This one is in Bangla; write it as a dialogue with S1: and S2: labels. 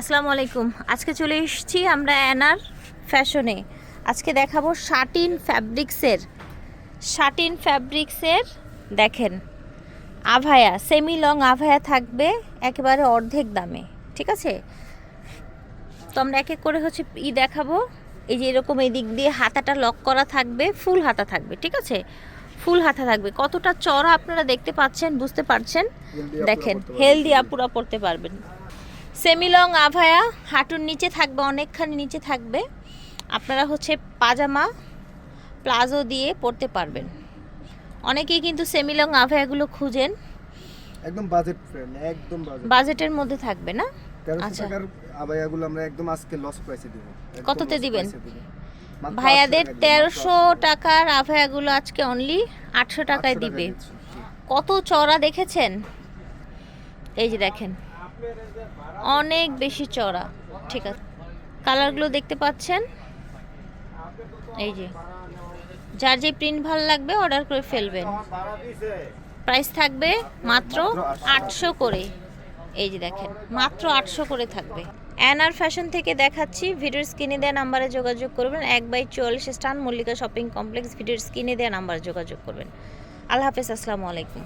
S1: আসসালামু আলাইকুম। আজকে চলে এসেছি আমরা অ্যানার ফ্যাশনে। আজকে দেখাবো শাটিন ফ্যাব্রিক্সের শাটিন ফ্যাব্রিক্সের দেখেন আভায়া সেমি লং আভায়া থাকবে একেবারে অর্ধেক দামে ঠিক আছে? তো আমরা এক এক করে হচ্ছে ই দেখাবো। এই যে এরকম এই দিক দিয়ে হাতাটা লক করা থাকবে ফুল হাতা থাকবে ঠিক আছে? ফুল হাতা থাকবে। কতটা চড়া আপনারা দেখতে পাচ্ছেন বুঝতে পারছেন? দেখেন হেলদি আপুরা পড়তে পারবেন। সেমি লং আভায়া হাঁটুর নিচে থাকবে অনেকখানি নিচে থাকবে। আপনারা হচ্ছে পাজামা প্লাজো দিয়ে পরতে পারবেন। অনেকেই কিন্তু সেমি লং আভায়াগুলো খুঁজেন।
S2: একদম বাজেট ফ্রেন্ড একদম বাজেট
S1: বাজেটের মধ্যে থাকবে না? আচ্ছা।
S2: টাকার আবায়াগুলো আমরা একদম আজকে লস প্রাইসে দিব।
S1: কততে দিবেন? ভাইয়াদের
S2: 800
S1: তেরোশো টাকার আভায়াগুলো আজকে অনলি আটশো টাকায় দিবে। কত চড়া দেখেছেন? এই যে দেখেন। অনেক বেশি চড়া, ঠিক আছে। কালারগুলো দেখতে পাচ্ছেন? এই যে, যার যে প্রিন্ট ভালো লাগবে অর্ডার করে ফেলবেন। প্রাইস থাকবে মাত্র আটশো করে। এই যে দেখেন, মাত্র আটশো করে থাকবে। অ্যানার ফ্যাশন থেকে দেখাচ্ছি ভিডিওর স্ক্রিনে দেওয়া নাম্বারে যোগাযোগ করবেন। এক বাই চুয়াল্লিশ স্টান মল্লিকা শপিং কমপ্লেক্স ভিডিওর স্ক্রিনে দেওয়া নাম্বারে যোগাযোগ করবেন। আল্লাহ হাফেজ, আসসালামু আলাইকুম।